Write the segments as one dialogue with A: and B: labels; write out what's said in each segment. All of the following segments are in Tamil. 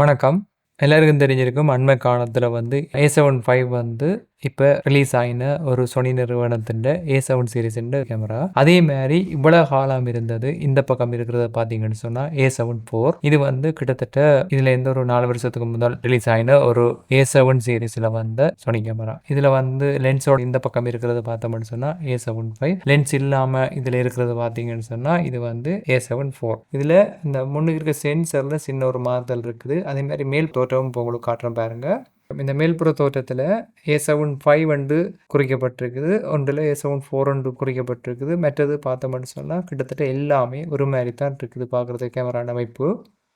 A: வணக்கம். எல்லாருக்கும் தெரிஞ்சிருக்கும் அண்மை காலத்தில் வந்து ஏ செவன் ஃபைவ் வந்து இப்போ ரிலீஸ் ஆகின ஒரு சொனி நிறுவனத்தின் ஏ செவன் சீரீஸ்ன்ற கேமரா அதே மாதிரி இவ்வளோ காலம் இருந்தது இந்த பக்கம் இருக்கிறத பார்த்தீங்கன்னு சொன்னால் ஏ செவன் ஃபோர் இது வந்து கிட்டத்தட்ட இதில் எந்த ஒரு நாலு வருஷத்துக்கு முதல் ரிலீஸ் ஆகின ஒரு ஏ செவன் சீரீஸில் வந்த சொனி கேமரா இதில் வந்து லென்ஸோட இந்த பக்கம் இருக்கிறத பார்த்தோம்னு சொன்னால் ஏ செவன் ஃபைவ் லென்ஸ் இல்லாமல் இதில் இருக்கிறத பார்த்தீங்கன்னு சொன்னால் இது வந்து ஏ செவன் ஃபோர் இதில் இந்த முன்னுக்கு இருக்க சென்சரில் சின்ன ஒரு மாறுதல் இருக்குது. அதே மாதிரி மேல் தோற்றமும் உங்களுக்கு காட்டுறேன் பாருங்கள் இந்த மேல்புற தோற்றத்தில் ஏ செவன் ஃபைவ் வந்து குறிக்கப்பட்டிருக்குது. ஒன்றில் ஏ செவன் ஃபோர் ஒன்று குறிக்கப்பட்டிருக்குது. மற்றது பார்த்தோம்னு சொன்னால் கிட்டத்தட்ட எல்லாமே ஒரு மாதிரி தான் இருக்குது பார்க்குறது கேமரா அமைப்பு.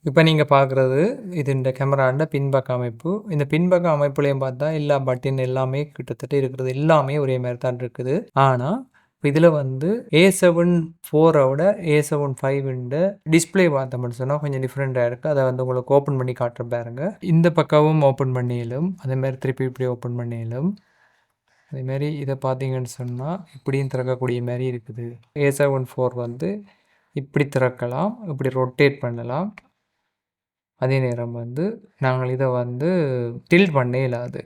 A: இப்போ நீங்கள் பார்க்குறது இது இந்த கேமராண்ட பின்பக்க அமைப்பு. இந்த பின்பக்க அமைப்புலையும் பார்த்தா எல்லா பட்டின் எல்லாமே கிட்டத்தட்ட இருக்கிறது. எல்லாமே ஒரே மாதிரி தான் இருக்குது. ஆனால் இதில் வந்து ஏ செவன் ஃபோரோட ஏ செவன் ஃபைவ்ன்ற டிஸ்பிளே பார்த்தோம்னு சொன்னால் கொஞ்சம் டிஃப்ரெண்ட்டாக இருக்குது அதை வந்து உங்களுக்கு ஓப்பன் பண்ணி காட்டுற பாருங்க. இந்த பக்கமும் ஓப்பன் பண்ணியிலும் அதேமாதிரி திருப்பி இப்படி ஓப்பன் பண்ணியிலும் அதேமாரி இதை பார்த்தீங்கன்னு சொன்னால் இப்படியும் திறக்கக்கூடிய மாதிரி இருக்குது. ஏ செவன் ஃபோர் வந்து இப்படி திறக்கலாம். இப்படி ரொட்டேட் பண்ணலாம். அதே நேரம் வந்து நாங்கள் இதை வந்து டில்ட் பண்ணே இல்லாது.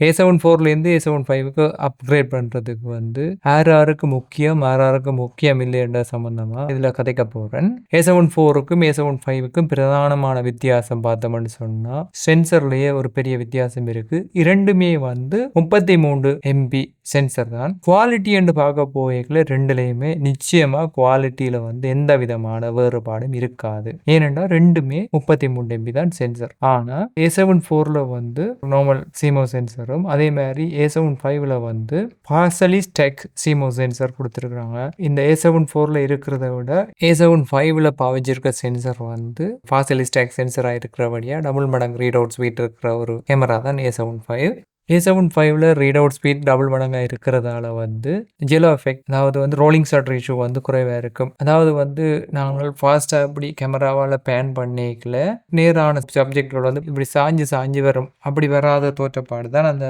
A: ஏ செவன் ஃபோர்லேருந்து ஏ செவன் ஃபைவுக்கு அப்கிரேட் பண்ணுறதுக்கு வந்து ஆர் ஆருக்கு முக்கியம் ஆர் ஆருக்கு முக்கியம் இல்லைன்ற சம்மந்தமாக இதில் கதைக்க போகிறேன் ஏ செவன் ஃபோருக்கும் ஏ செவன் ஃபைவுக்கும் பிரதானமான வித்தியாசம் பார்த்தோம்னு சொன்னால் சென்சர்லேயே ஒரு பெரிய வித்தியாசம் இருக்குது இரண்டுமே வந்து முப்பத்தி மூன்று எம்பி சென்சர் தான். குவாலிட்டி என்று பார்க்க போய்களை ரெண்டுலேயுமே நிச்சயமாக குவாலிட்டியில் வந்து எந்த விதமான வேறுபாடும் இருக்காது. ஏனென்றால் ரெண்டுமே முப்பத்தி மூணு எம்பி தான் சென்சர் ஆனால் ஏ செவன் ஃபோரில் வந்து நார்மல் சீமோ சென்சரும் அதே மாதிரி ஏ செவன் ஃபைவ்ல வந்து பார்சலிஸ் டெக் சிமோ சென்சர் கொடுத்துருக்குறாங்க. இந்த ஏ செவன் ஃபோரில் இருக்கிறத விட ஏ செவன் ஃபைவ்ல பாவிச்சிருக்க சென்சர் வந்து ஃபாசலிஸ் டெக் சென்சராக இருக்கிறபடியாக டபுள் மடங்கு ரீட் அவுட் ஸ்வீட் இருக்கிற ஒரு கேமரா தான் A seven five A seven ஃபைவ்ல ரீட் அவுட் ஸ்பீட் டபுள் மடங்காக இருக்கிறதால வந்து ஜெலோ எஃபெக்ட் அதாவது வந்து ரோலிங் ஷாட் ரேஷியோ வந்து குறைவாக இருக்கும். அதாவது வந்து நாங்கள் ஃபாஸ்ட்டாக இப்படி கேமராவால் பேன் பண்ணிக்கல நேரான சப்ஜெக்டோட வந்து இப்படி சாஞ்சு சாஞ்சு வரும். அப்படி வராத தோற்றப்பாடு தான் அந்த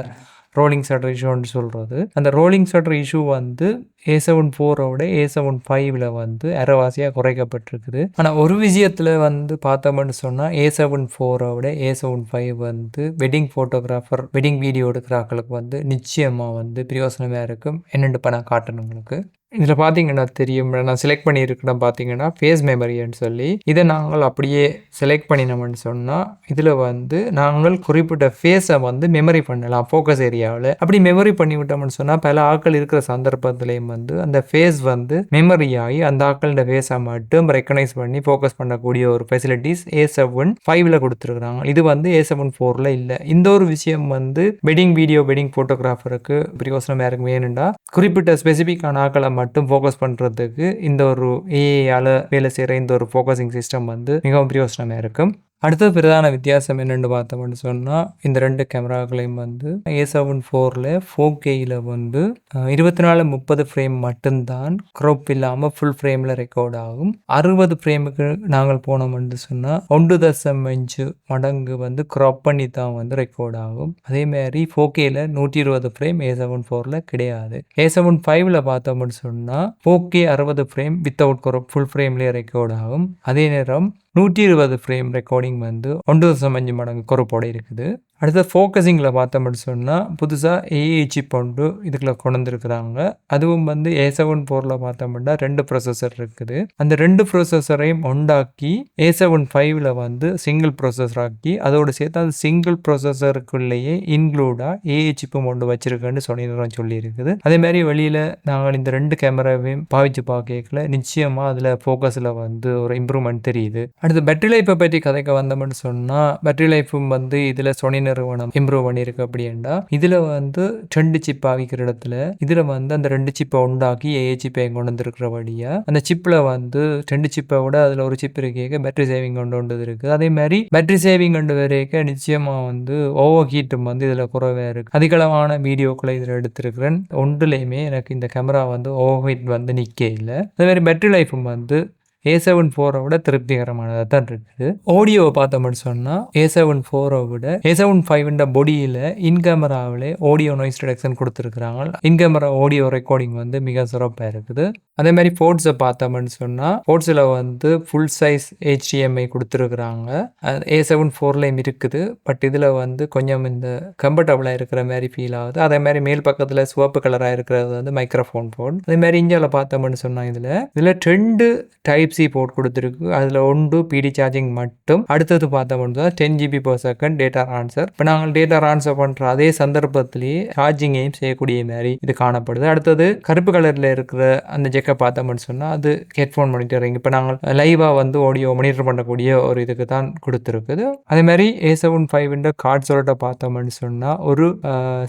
A: ரோலிங் ஷட்டர் இஷ்யூன்னு சொல்கிறது அந்த ரோலிங் ஷட்டர் இஷ்யூ வந்து ஏ செவன் ஃபோரோட ஏ செவன் ஃபைவ்ல வந்து அரைவாசியாக குறைக்கப்பட்டிருக்குது. ஆனால் ஒரு விஷயத்தில் வந்து பார்த்தோம்னு சொன்னால் ஏ செவன் ஃபோரோட ஏ செவன் ஃபைவ் வந்து வெட்டிங் ஃபோட்டோகிராஃபர் வெட்டிங் வீடியோ எடுக்கிறாக்களுக்கு வந்து நிச்சயமாக வந்து பிரயோசனமாக இருக்கும். என்னென்னு பணம் காட்டணுங்களுக்கு இதில் பார்த்தீங்கன்னா தெரியும். நான் செலக்ட் பண்ணியிருக்கிறேன் பார்த்தீங்கன்னா ஃபேஸ் மெமரின்னு சொல்லி. இதை நாங்கள் அப்படியே செலக்ட் பண்ணினோம்னு சொன்னால் இதில் வந்து நாங்கள் குறிப்பிட்ட ஃபேஸை வந்து மெமரி பண்ணலாம் ஃபோக்கஸ் ஏரியாவில் அப்படி மெமரி பண்ணி விட்டோம்னு சொன்னால் பல ஆட்கள் இருக்கிற சந்தர்ப்பத்திலையும் வந்து அந்த ஃபேஸ் வந்து மெமரி ஆகி அந்த ஆக்களோட ஃபேஸை மட்டும் ரெக்கனைஸ் பண்ணி ஃபோக்கஸ் பண்ணக்கூடிய ஒரு ஃபெசிலிட்டிஸ் ஏ செவன் ஃபைவ்ல கொடுத்துருக்குறாங்க. இது வந்து ஏ செவன் ஃபோரில் இல்லை. இந்த ஒரு விஷயம் வந்து வெட்டிங் வீடியோ வெட்டிங் ஃபோட்டோகிராஃபருக்கு பிரயோசனமாக இருக்கும் ஏனென்றா குறிப்பிட்ட ஸ்பெசிஃபிக்கான ஆக்களை மட்டும் ஃபோக்கஸ் பண்ணுறதுக்கு இந்த ஒரு ஏஐயால் வேலை செய்கிற இந்த ஒரு ஃபோக்கஸிங் சிஸ்டம் வந்து மிகவும் பிரயோசனமாக இருக்கும். அடுத்த பிரதான வித்தியாசம் என்னென்னு பார்த்தோம்னு சொன்னால் இந்த ரெண்டு கேமராக்களையும் வந்து ஏ செவன் ஃபோரில் ஃபோர் கேயில் வந்து இருபத்தி நாலு முப்பது ஃப்ரேம் மட்டும்தான் க்ரோப் இல்லாமல் ஃபுல் ஃப்ரேமில் ரெக்கார்ட் ஆகும். அறுபது ஃப்ரேமுக்கு நாங்கள் போனோம்னு சொன்னால் ஒன்று தசம் அஞ்சு மடங்கு வந்து க்ராப் பண்ணி தான் வந்து ரெக்கார்ட் ஆகும். அதேமாதிரி ஃபோர் கேயில் நூற்றி இருபது ஃப்ரேம் ஏ செவன் ஃபோரில் கிடையாது. ஏ செவன் ஃபைவ்ல பார்த்தோம்னு சொன்னால் ஃபோர் கே அறுபது ஃப்ரேம் வித்தவுட் க்ரோப் ஃபுல் ஃப்ரேம்லேயே ரெக்கார்ட் ஆகும். அதே நேரம் நூற்றி இருபது ஃப்ரேம் ரெக்கார்டிங் வந்து ஒன்று தசம் அஞ்சு மடங்கு குறைப்போடு இருக்குது. அடுத்தது ஃபோக்கஸிங்கில் பார்த்தோம்னு சொன்னால் புதுசாக ஏஐ சிப் ஒன்று இதுக்குள்ள கொண்டு அதுவும் வந்து ஏ செவன் ஃபோரில் பார்த்தோம்னா ரெண்டு ப்ரொசஸர் இருக்குது. அந்த ரெண்டு ப்ரொசஸரையும் உண்டாக்கி ஏ செவன் ஃபைவ்ல வந்து சிங்கிள் ப்ரொசஸர் ஆக்கி அதோடு சேர்த்து அந்த சிங்கிள் ப்ரொசஸருக்குள்ளேயே இன்க்ளூடாக ஏஐ சிப்பும் ஒன்று வச்சிருக்கேன்னு சொல்லிடுறோம் சொல்லியிருக்குது. அதே மாதிரி வெளியில் நாங்கள் இந்த ரெண்டு கேமராவையும் பாவிச்சு பார்க்கல நிச்சயமாக அதில் ஃபோக்கஸில் வந்து ஒரு இம்ப்ரூவ்மெண்ட் தெரியுது. அடுத்து பேட்டரி லைஃப்பை பற்றி கதைக்க வந்தோம்னு சொன்னால் பேட்டரி லைஃப்பும் வந்து இதில் சொனி நிறுவனம் இம்ப்ரூவ் பண்ணியிருக்கு அப்படின்னா இதில் வந்து ரெண்டு சிப் ஆகிக்கிற இடத்துல இதில் வந்து அந்த ரெண்டு சிப்பை உண்டாக்கி ஏஏ சிப்பை கொண்டு வந்திருக்கிறபடியாக அந்த சிப்பில் வந்து ரெண்டு சிப்பை விட அதில் ஒரு சிப் இருக்க பேட்டரி சேவிங் கொண்டு வந்தது இருக்குது அதே மாதிரி பேட்டரி சேவிங் கொண்டு வரைக்க நிச்சயமாக வந்து ஓவர் ஹீட்டும் வந்து இதில் குறைவாக இருக்குது அதிகளவான வீடியோக்களை இதில் எடுத்திருக்கிறேன். ஒன்றுலேயுமே எனக்கு இந்த கேமரா வந்து ஓவர் ஹீட் வந்து நிற்க இல்லை. அதே மாதிரி பேட்டரி லைஃபும் வந்து ஏ செவன் ஃபோரை விட திருப்திகரமானதாக தான் இருக்குது ஆடியோவை பார்த்தோம்னு சொன்னால் ஏ செவன் ஃபோரை விட ஏ செவன் ஃபைவ்ன்ற பொடியில் இன் கேமராவிலே ஆடியோ நாய்ஸ் ரிடக்ஷன் கொடுத்துருக்குறாங்க. இன் கேமரா ஆடியோ ரெக்கார்டிங் வந்து மிக சிறப்பாக இருக்குது. அதே மாதிரி ஃபோர்ட்ஸை பார்த்தோம்னு சொன்னால் ஃபோர்ட்ஸில் வந்து ஃபுல் சைஸ் ஹெச்டிஎம்ஐ கொடுத்துருக்குறாங்க. ஏ செவன் ஃபோர்லேயும் இருக்குது. பட் இதில் வந்து கொஞ்சம் இந்த கம்ஃபர்டபுளாக இருக்கிற மாதிரி ஃபீல் ஆகுது. அதே மாதிரி மேல் பக்கத்தில் சிவப்பு கலராக இருக்கிறது வந்து மைக்ரோஃபோன் போர்ட் அதே மாதிரி இந்தியாவில் பார்த்தோம்னு சொன்னால் இதில் இதில் ரெண்டு டைப் சி போர்ட் கொடுத்துருக்கு. அதில் ஒன்று பிடி சார்ஜிங் மட்டும். அடுத்தது பார்த்தோம்னு அப்படின்னா ten GB per second data answer இப்போ நாங்கள் டேட்டா ஆன்சர் பண்ணுற அதே சந்தர்ப்பத்திலேயே சார்ஜிங்கையும் செய்யக்கூடிய மாதிரி இது காணப்படுது. அடுத்தது கருப்பு கலரில் இருக்கிற அந்த ஜெக்கை பார்த்தோம்னு சொன்னால் அது ஹெட்ஃபோன் மானிட்டரிங் இப்போ நாங்கள் லைவாக வந்து ஆடியோ மானிட்டர் பண்ணக்கூடிய ஒரு இதுக்கு தான் கொடுத்துருக்குது. அதே மாதிரி ஏ செவன் ஃபைவ்ன்ற கார்ட் சொல்லட்ட பார்த்தோம்னு சொன்னால் ஒரு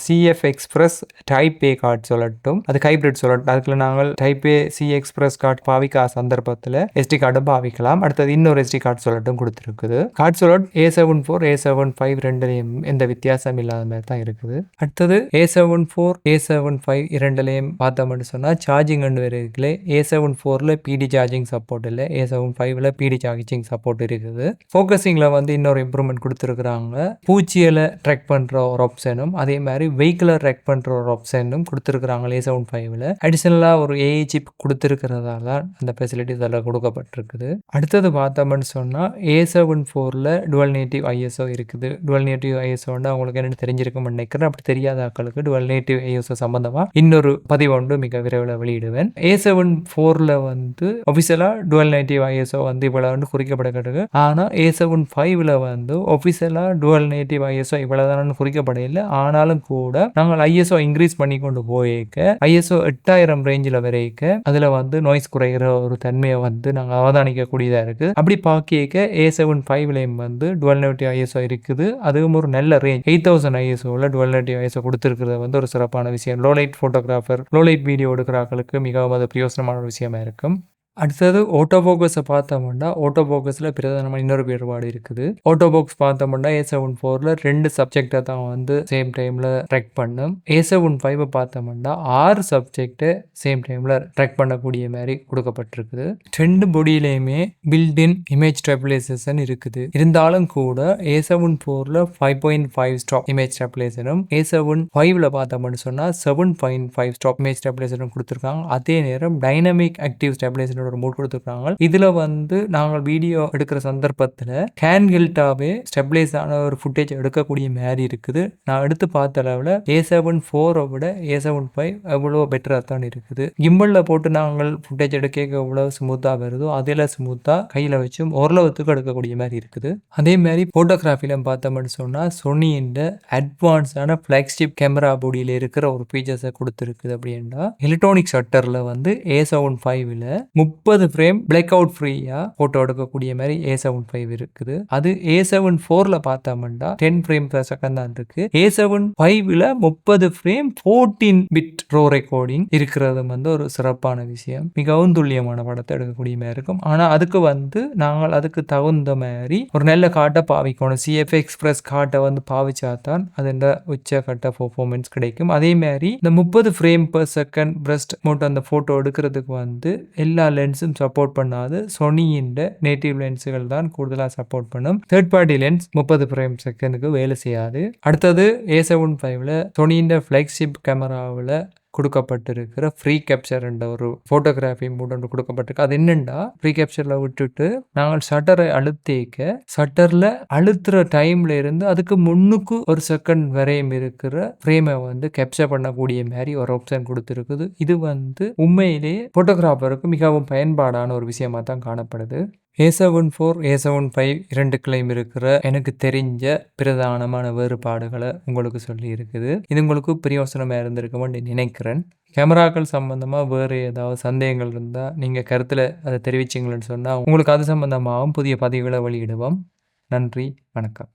A: CF express type A card சொல்லட்டும். அது ஹைப்ரிட் சொல்லட்டும். அதுக்குள்ள நாங்கள் type A C express card பாவிக்க சந்தர்ப்பத்தில் எஸ்டி கார்டும் பாவிக்கலாம். அடுத்தது இன்னொரு எஸ்டி கார்டு சொல்லட்டும் கொடுத்துருக்குது. Card சொல்லட் A seven four A seven five ரெண்டுலேயும் எந்த வித்தியாசம் இல்லாத மாதிரி தான் இருக்குது. அடுத்தது ஏ செவன் ஃபோர் ஏ செவன் ஃபைவ் இரண்டுலேயும் பார்த்தோம்னு சொன்னால் சார்ஜிங் ரெண்டு இருக்குல்ல ஏ செவன் ஃபோரில் பிடி சார்ஜிங் சப்போர்ட் இல்லை ஏ செவன் ஃபைவ்ல பிடி சார்ஜிங் சப்போர்ட் இருக்குது. ஃபோக்கஸிங்கில் வந்து இன்னொரு இம்ப்ரூவ்மெண்ட் கொடுத்துருக்குறாங்க. பூச்சியில் ட்ரெக் பண்ணுற ஒரு ஆப்ஷனும் அதே மாதிரி வெஹிக்கிளை ட்ரெக் பண்ணுற ஒரு ஆப்ஷனும் கொடுத்துருக்குறாங்க ஏ செவன் ஃபைவ்ல அடிஷ்னலாக ஒரு ஏஐ சிப் கொடுத்துருக்கிறதால அந்த ஃபெசிலிட்டிஸ் அதில் கொடுக்கப்பட்டிருக்குது அடுத்தது பார்த்தோம்னு சொன்னால் ஏ செவன் ஃபோரில் டுவல் நேட்டிவ் ஐஎஸ்ஓ இருக்குது. டுவல் நேட்டிவ் ஐஎஸ்ஓன்னா அவங்களுக்கு என்னென்னு தெரிஞ்சிருக்கும்னு நினைக்கிறேன். அப்படி தெரியாத ஆட்களுக்கு டுவல் நேட்டிவ் ஐஎஸ்ஓ சம்மந்தமாக இன்னொரு பதிவு ஒன்று மிக விரைவில் வெளியிடுவேன். ஏ செவன் ஃபோரில் வந்து ஒஃபிஷியலாக டுவல் நேட்டிவ் ஐஎஸ்ஓ வந்து இவ்வளோ வந்து ஆனால் ஏ செவன் ஃபைவ்ல வந்து ஒஃபிஷியலாக டுவல் நேட்டிவ் ஐஎஸ்ஓ இவ்வளோதானு குறிக்கப்படையில் ஆனாலும் கூட நாங்கள் ஐஎஸ்ஓ இன்க்ரீஸ் பண்ணி கொண்டு போயிருக்க ஐஎஸ்ஓ எட்டாயிரம் ரேஞ்சில் வரைக்க அதில் வந்து நாய்ஸ் குறைகிற ஒரு தன்மையை வந்து நாங்கள் அவதானிக்கக்கூடியதாக இருக்குது அப்படி பார்க்க ஏ செவன் ஃபைவ்லேயும் வந்து டுவெல் நைட்டி ஐஎஸ்ஓ இருக்குது. அதுவும் ஒரு நல்ல ரேஞ்ச் எயிட் தௌசண்ட் ஐஎஸ்ஓவில் டுவல் நேட்டிவ் ஐஎஸ்ஓ கொடுத்துருக்கிறது வந்து ஒரு சிறப்பான விஷயம். Low light photographer low light video எடுக்கிறார்களுக்கு மிகவும் அது பிரயோசனமான ஒரு விஷயமா இருக்கும். அடுத்தது ஓட்டோபோகஸை பார்த்தோம்னா ஓட்டோபோக்கஸில் பிரதானமாக இன்னொரு வேறுபாடு இருக்குது. ஓட்டோபோக்ஸ் பார்த்தோம்னா ஏ செவன் ஃபோரில் ரெண்டு சப்ஜெக்டை தான் வந்து சேம் டைமில் ட்ரெக் பண்ணும். ஏ செவன் ஃபைவை பார்த்தோம்னா ஆறு சப்ஜெக்டை சேம் டைமில் ட்ரெக் பண்ணக்கூடிய மாதிரி கொடுக்கப்பட்டிருக்குது. ரெண்டு பொடியிலையுமே பில்டின் இமேஜ் ஸ்டெபிலைசேஷன் இருக்குது. இருந்தாலும் கூட ஏ செவன் ஃபோரில் five point five stop image ஸ்டெபிலைசனும் A seven ஃபைவ்ல பார்த்தோம்னு சொன்னால் seven point five stop image ஸ்டெபிலைசனும் கொடுத்துருக்காங்க. அதே நேரம் டைனமிக் ஆக்டிவ் அப்படின்ற ஒரு மூட் கொடுத்துருக்காங்க இதுல வந்து நாங்கள் வீடியோ எடுக்கிற சந்தர்ப்பத்தில் கேன் கில்ட்டாவே ஸ்டெபிளைஸ் ஆன ஒரு ஃபுட்டேஜ் எடுக்கக்கூடிய மாதிரி இருக்குது. நான் எடுத்து பார்த்த அளவில் ஏ செவன் ஃபோரை விட ஏ செவன் ஃபைவ் எவ்வளோ பெட்டராக தான் இருக்குது. கிம்பலில் போட்டு நாங்கள் ஃபுட்டேஜ் எடுக்க எவ்வளோ ஸ்மூத்தாக வருதோ அதில் ஸ்மூத்தாக கையில் வச்சும் ஓரளவுக்கு எடுக்கக்கூடிய மாதிரி இருக்குது. அதே மாதிரி ஃபோட்டோகிராஃபியில் பார்த்தோம்னு சொன்னால் சொனியின் அட்வான்ஸான ஃப்ளாக்ஷிப் கேமரா பொடியில் இருக்கிற ஒரு ஃபீச்சர்ஸை கொடுத்துருக்குது அப்படின்னா எலக்ட்ரானிக் ஷட்டரில் வந்து ஏ செவன் ஃபைவ்ல முப்பது முப்பது ஃப்ரேம் பிளாக் அவுட் ஃப்ரீயாக ஃபோட்டோ எடுக்கக்கூடிய மாதிரி ஏ செவன் ஃபைவ் இருக்குது. அது ஏ செவன் ஃபோரில் பார்த்தோம்னா டென் ஃப்ரேம் பர் செகண்ட் தான் இருக்கு. ஏ செவன் ஃபைவ்ல முப்பது frame fourteen bit raw recording இருக்கிறது வந்து ஒரு சிறப்பான விஷயம். மிகவும் துல்லியமான படத்தை எடுக்கக்கூடிய மாதிரி இருக்கும். ஆனால் அதுக்கு வந்து நாங்கள் அதுக்கு தகுந்த மாதிரி ஒரு நல்ல காட்டை பாவிக்கணும். சிஎஃப் எக்ஸ்பிரஸ் காட்டை வந்து பாவிச்சா தான் அது இந்த உச்சக்கட்ட பர்ஃபார்மன்ஸ் கிடைக்கும். அதே மாதிரி இந்த முப்பது frame per second burst mode அந்த ஃபோட்டோ எடுக்கிறதுக்கு வந்து எல்லா லென்ஸும் சப்போர்ட் பண்ணாது. சொனியின் நேட்டிவ் லென்ஸுகள் தான் கூடுதலாக சப்போர்ட் பண்ணும். தேர்ட் பார்ட்டி லென்ஸ் முப்பது ஃப்ரேம் செகண்டுக்கு வேலை செய்யாது. அடுத்தது ஏ செவன் ஃபைவ்ல சொனியின் ஃப்ளாக்ஷிப் கேமராவில் கொடுக்கப்பட்டிருக்கிற ஃப்ரீ கேப்சர் என்ற ஒரு ஃபோட்டோகிராஃபி மூட் ஒன்று கொடுக்கப்பட்டிருக்கு. அது என்னென்னா ஃப்ரீ கேப்சரில் விட்டுட்டு நாங்கள் ஷட்டரை அழுத்திக்க ஷட்டரில் அழுத்துற டைம்ல இருந்து அதுக்கு முன்னுக்கு ஒரு செகண்ட் வரையும் இருக்கிற ஃப்ரேமை வந்து கேப்சர் பண்ணக்கூடிய மாதிரி ஒரு ஆப்ஷன் கொடுத்துருக்குது. இது வந்து உண்மையிலேயே ஃபோட்டோகிராஃபருக்கு மிகவும் பயன்பாடான ஒரு விஷயமாக தான் காணப்படுது. A seven four A seven five இரண்டு கிளைம் இருக்கிற எனக்கு தெரிஞ்ச பிரதானமான வேறுபாடுகளை உங்களுக்கு சொல்லி இருக்குது இது உங்களுக்கு பிரயோசனமாக இருந்திருக்குமென்னு நினைக்கிறேன். கேமராக்கள் சம்மந்தமாக வேறு ஏதாவது சந்தேகங்கள் இருந்தால் நீங்கள் கருத்தில் அதை தெரிவிச்சிங்களேன்னு சொன்னால் உங்களுக்கு அது சம்மந்தமாகவும் புதிய பதிவுகளை வெளியிடுவோம். நன்றி வணக்கம்.